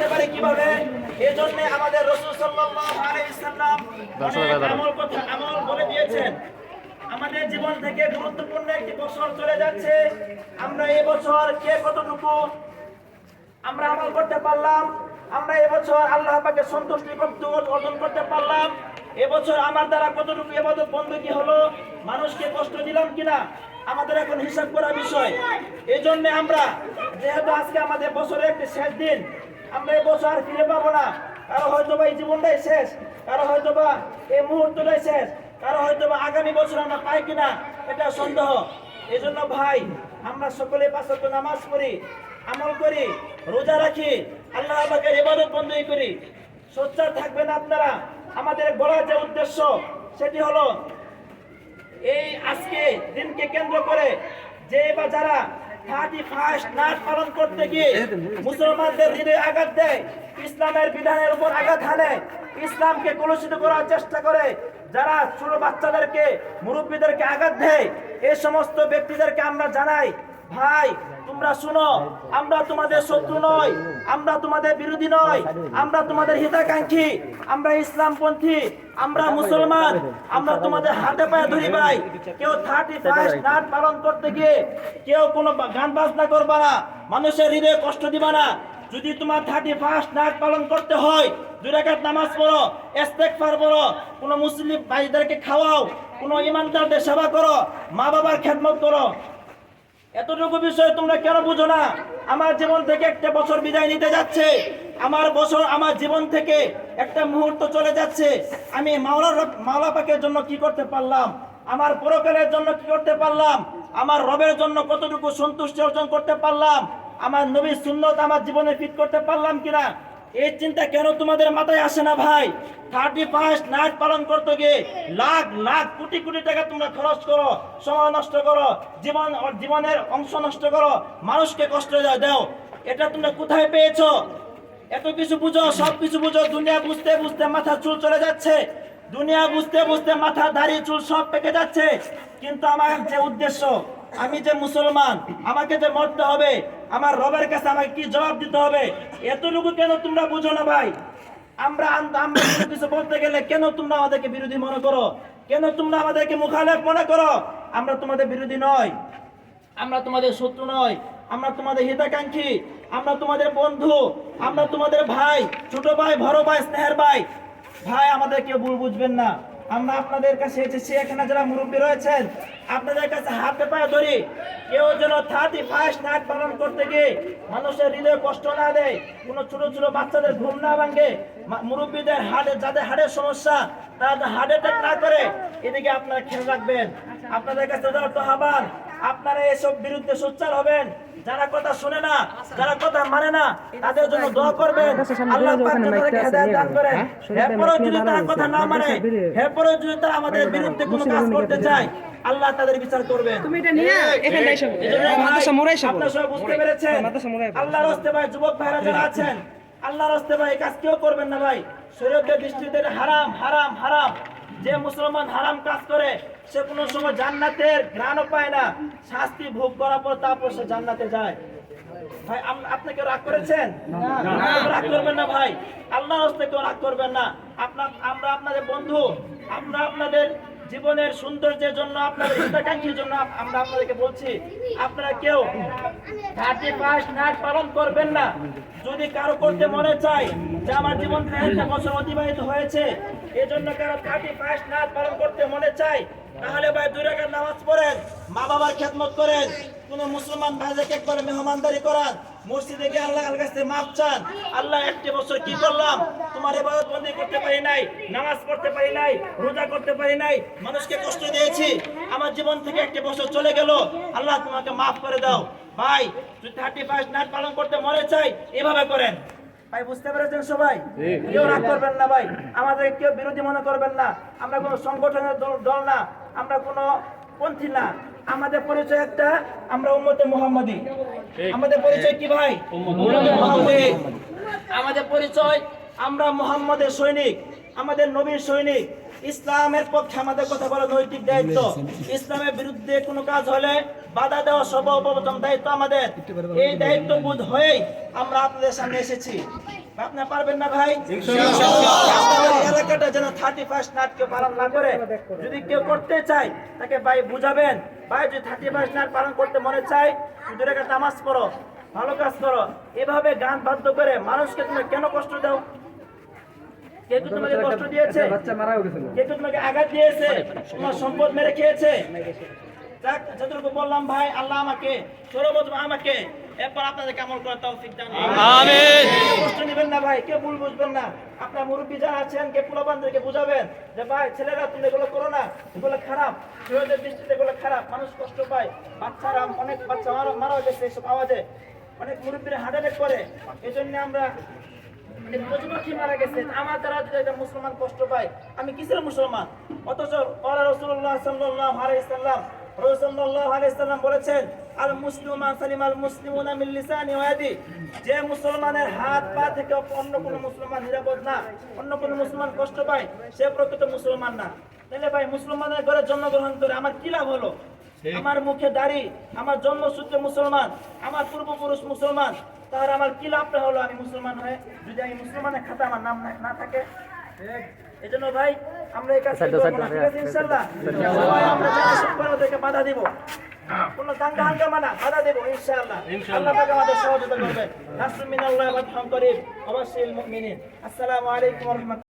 করতে পারি কীভাবে? এই জন্য আমাদের রসুল সাল্লাল্লাহু আলাইহি সাল্লাম আমল কথা আমল বলে দিয়েছেন। আমাদের জীবন থেকে গুরুত্বপূর্ণ একটি বছর চলে যাচ্ছে। আমরা এই বছর কে কতটুকু আমরা আমল করতে পারলাম? আমরা এবছর আল্লাহ পাকে সন্তুষ্টি অর্জন করতে পারলাম। এবছর আমার দ্বারা কতটুকু এবাদত বন্দী হলো? মানুষকে কষ্ট দিলাম কিনা? আমাদের এখন হিসাব করা বিষয়। এই জন্য আমরা যেহেতু আজকে আমাদের বছরের একটি শেষ দিন আমরা এই বছর আর ফিরে পাবো না। কারও হয়তো বা এই জীবনটাই শেষ, কারও হয়তো বা এই মুহূর্তটাই শেষ, কারও হয়তো বা আগামী বছর আমরা পাই কিনা এটা সন্দেহ। এই জন্য ভাই, আমরা সকলে পাঁচত্ব নামাজ পড়ি, আমল করি, রোজা রাখি, আল্লাহ পাকের ইবাদত বন্ধই করি। সোচ্চার থাকবেন আপনারা। আমাদের বলার যে উদ্দেশ্য, সেটি হলো এই আজকে দিনকে কেন্দ্র করে যে বা যারা থার্টি ফার্স্ট পালন করতে গিয়ে মুসলমানদের আঘাত দেয়, ইসলামের বিধানের উপর আঘাত হানে। ইসলামকে কলুষিত করার চেষ্টা করে যারা ছোট বাচ্চাদেরকে, মুরব্বীদেরকে আঘাত দেয় এই সমস্ত ব্যক্তিদেরকে আমরা জানাই ভাই, তোমরা শুনো, আমরা তোমাদের শত্রু নয় আমরা তোমাদের বিরোধী নয় আমরা তোমাদের হিতাকাঙ্ক্ষী, আমরা ইসলামপন্থী, আমরা মুসলমান, আমরা তোমাদের হাতে পায়ে ধরি ভাই। কেউ থার্টি ফার্স্ট নাট পালন করতে গিয়ে কেউ কোনো গান বাজনা করবা না, মানুষের হৃদয়ে কষ্ট দিবা না। যদি তোমার থার্টি ফার্স্ট নাট পালন করতে হয়, দুই রাকাত নামাজ পড়ো, ইস্তেগফার পড়ো, কোনো মুসলিম ভাইদেরকে খাওয়াও, কোনো ইমানদারদের সেবা করো মা বাবার খেদমত করো এতটুকু বিষয় তোমরা কেন বুঝো না? আমার জীবন থেকে একটা বছর বিদায় নিতে যাচ্ছে। আমার বছর, আমার জীবন থেকে একটা মুহূর্ত চলে যাচ্ছে। আমি মাওলা মাওলা পাকের জন্য কি করতে পারলাম? আমার পরকালের জন্য কি করতে পারলাম? আমার রবের জন্য কতটুকু সন্তুষ্টি অর্জন করতে পারলাম? আমার নবীর সুন্নত আমার জীবনে ফিট করতে পারলাম কিনা? এই চিন্তা কেন তোমাদের মাথায় আসে না ভাই? থার্টি ফার্স্ট নাইট পালন করতে গিয়ে লাখ লাখ, কোটি কোটি টাকা তোমরা খরচ করো, সময় নষ্ট করো, জীবন, জীবনের অংশ নষ্ট করো, মানুষকে কষ্ট দাও- এটা তোমরা কোথায় পেয়েছ? এত কিছু বুঝো, সব কিছু বুঝো, দুনিয়া বুঝতে বুঝতে মাথা চুল চলে যাচ্ছে। দুনিয়া বুঝতে বুঝতে মাথা দাড়ি, চুল সব পেকে যাচ্ছে। কিন্তু আমার যে উদ্দেশ্য আমি যে মুসলমান, আমাকে যে মরতে হবে, আমার রবের কাছে আমাকে কি জবাব দিতে হবে? এতটুকু কেন তোমরা বুঝো না ভাই? আমরা আমরা কিছু বলতে গেলে কেন তোমরা আমাদেরকে বিরোধী মনে করো? কেন তোমরা আমাদেরকে মুখালেফ মনে করো? আমরা তোমাদের বিরোধী নয় আমরা তোমাদের শত্রু নয় আমরা তোমাদের হিতাকাঙ্ক্ষী। আমরা তোমাদের বন্ধু। আমরা তোমাদের ভাই, ছোট ভাই, বড় ভাই, স্নেহের ভাই। ভাই, আমাদের কেউ ভুল বুঝবেন না। আমরা আপনাদের কাছে এসেছি এখানে যারা মুরব্বী রয়েছেন, আপনাদের কাছে হাতে পায়ে ধরি। কেউ যেন থার্টি ফার্স্ট নাইট পালন করতে গিয়ে মানুষের হৃদয়ে কষ্ট না দেয়, কোনো ছোট ছোট বাচ্চাদের ঘুম না ভাঙে মুরব্বীদের হাড়ে যাদের হাড়ের সমস্যা, তারা হার্ট অ্যাটাক না করে, এদিকে আপনারা খেয়াল রাখবেন। আপনাদের কাছে যথার্থ আবার আপনারা এসব বিরুদ্ধে সোচ্চার হবেন। যারা কথা শুনে না যারা কথা মানে না তাদের জন্য দোয়া করবেন। আল্লাহ পাক তাদেরকে হেদায়েত দান করেন। এরপরেও যদি তারা কথা না মানে এরপরেও যদি তারা আমাদের বিরুদ্ধে কোনো কাজ করতে চায় আল্লাহ তাদের বিচার করবেন। তুমি এটা নিয়ে এখানে এসো। এজন্য মাদ্রাসা মোড়ে এসো আপনারা সবাই বুঝতে পেরেছেন? মাদ্রাসা আল্লাহর হস্তে ভাই যুবক ভাইরা যারা আছেন আল্লাহর হস্তে ভাই কাজ কেউ করবেন না ভাই। শরীয়তের দৃষ্টিতে হারাম হারাম হারাম। যে মুসলমান হারাম কাজ করে সে কোনো সময় জান্নাতের ঘ্রাণও পায় না। শাস্তি ভোগ করার পর তারপর সে জান্নাতে যায়। ভাই রাগ করেছেন? রাগ করবেন না ভাই। আল্লাহর হস্তে কেউ রাগ করবেন না। আপনার আমরা আপনাদের বন্ধু। আমরা আপনাদের জীবনের সৌন্দর্যের জন্য আপনাদের হিতাকাঙ্ক্ষীর জন্য আমরা আপনাদেরকে বলছি আপনারা কেউ থার্টি ফার্স্ট নাইট পালন করবেন না। যদি কারও করতে মনে চায় যে আমার জীবন একটা বছর অতিবাহিত হয়েছে এজন্য কারও থার্টি ফার্স্ট নাইট পালন করতে মনে চায়, তাহলে ভাই দুই রাকাত নামাজ পড়েন মা বাবার খেদমত করেন, কোন মুসলমান ভাইদেরকে একবারে মেহমানদারি করান, মসজিদে গিয়ে আল্লাহ কাছে মাপ চান, আল্লাহ একটি বছর কি করলাম? তোমার এবাদত বন্দি করতে পারি নাই, নামাজ পড়তে পারি নাই, রোজা করতে পারি নাই, মানুষকে কষ্ট দিয়েছি, আমার জীবন থেকে একটি বছর চলে গেল, আল্লাহ তোমাকে মাফ করে দাও। ভাই, যদি থার্টি ফার্স্ট নাইট পালন করতে মনে চাই এভাবে করেন। ভাই বুঝতে পেরেছেন সবাই? কেউ রাগ করবেন না ভাই। আমাদের কেউ বিরোধী মনে করবেন না। আমরা কোনো সংগঠনের দল না। আমরা কোনো পন্থী না। আমাদের পরিচয় একটা আমরা উম্মতে মুহাম্মাদি। আমাদের পরিচয় কি ভাই? আমাদের পরিচয় আমরা মুহাম্মাদের সৈনিক আমাদের নবীর সৈনিক। ইসলামের পক্ষে আমাদের কথা বলা নৈতিক দায়িত্ব। ইসলামের বিরুদ্ধে কোনো কাজ হলে বাধা দেওয়া সর্বপ্রথম দায়িত্ব আমাদের। এই দায়িত্ব বোধ হয়েই আমরা আপনাদের সামনে এসেছি। আপনারা পারবেন না ভাই? এলাকাটা যেন থার্টি ফার্স্ট নাট কেউ পালন না করে। যদি কেউ করতে চায় তাকে ভাই বুঝাবেন। ভাই যদি থার্টি ফার্স্ট নাট পালন করতে মনে চায় দু রেখা নামাজ পড়ো ভালো কাজ করো। এভাবে গান বাধ্য করে মানুষকে তুমি কেন কষ্ট দাও? কে কি তোমাকে কষ্ট দিয়েছে? কে কি তোমাকে আঘাত দিয়েছে? তোমার সম্পদ মেরে খেয়েছে? যতটুকু বললাম ভাই আল্লাহ আমাকে সর্বপ্রথম আমাকে এরপর আপনাদেরকে আমল করার তৌফিক দান আমিন। কষ্ট নেবেন না ভাই কে ভুল বুঝবেন না। আপনার মুরব্বী যারা আছেন কে পোলাপানদেরকে বুঝাবেন যে ভাই ছেলেরা তুমি এগুলো করো না এগুলো খারাপ। ছেলেদের দৃষ্টিতে এগুলো খারাপ মানুষ কষ্ট পায়। বাচ্চারা অনেক বাচ্চা মারা মারা গেছে এসব আওয়াজে। অনেক মুরব্বীরা হার্ট অ্যাটাক করে। এই জন্য আমরা পশুপাখি মারা গেছে। আমার দ্বারা যদি মুসলমান কষ্ট পায় আমি কিসের মুসলমান? অথচ রসুল্লাহ সাল্লাহ আলাইসাল্লাম বলেছেন আল মুসলিমান সালিম আল মুসলিমুনা মিন লিসানি যে মুসলমানের হাত পা থেকে অন্য কোনো মুসলমান নিরাপদ না অন্য কোনো মুসলমান কষ্ট পায় সে প্রকৃত মুসলমান না। তাহলে ভাই মুসলমানের ঘরে জন্মগ্রহণ করে আমার কি লাভ হলো? আমার মুখে দাড়ি আমার জন্মসূত্রে মুসলমান আমার পূর্বপুরুষ মুসলমান তাহলে আমার কি লাভটা হলো আমি মুসলমান হয়ে? যদি আমি মুসলমানের খাতা আমার নাম না থাকে? এই জন্য ভাই আমরা এই কাজটা করব না। ঠিক আছে ইনশাল্লাহ। সবাই আমরা যারা শুক্র ওদেরকে বাধা দিব। কোনো দাঙ্গা হাঙ্গামা না বাধা দেবো ইনশাআল্লাহ আল্লাহ পাক আমাদের সহযোগিতা করবেন। নাসরুম মিনাল্লাহি ওয়া ফাতহুম করিম ওয়া বাশশিরিল মুমিনিন। আসসালামু আলাইকুম ওয়া রাহমাতুল্লাহ।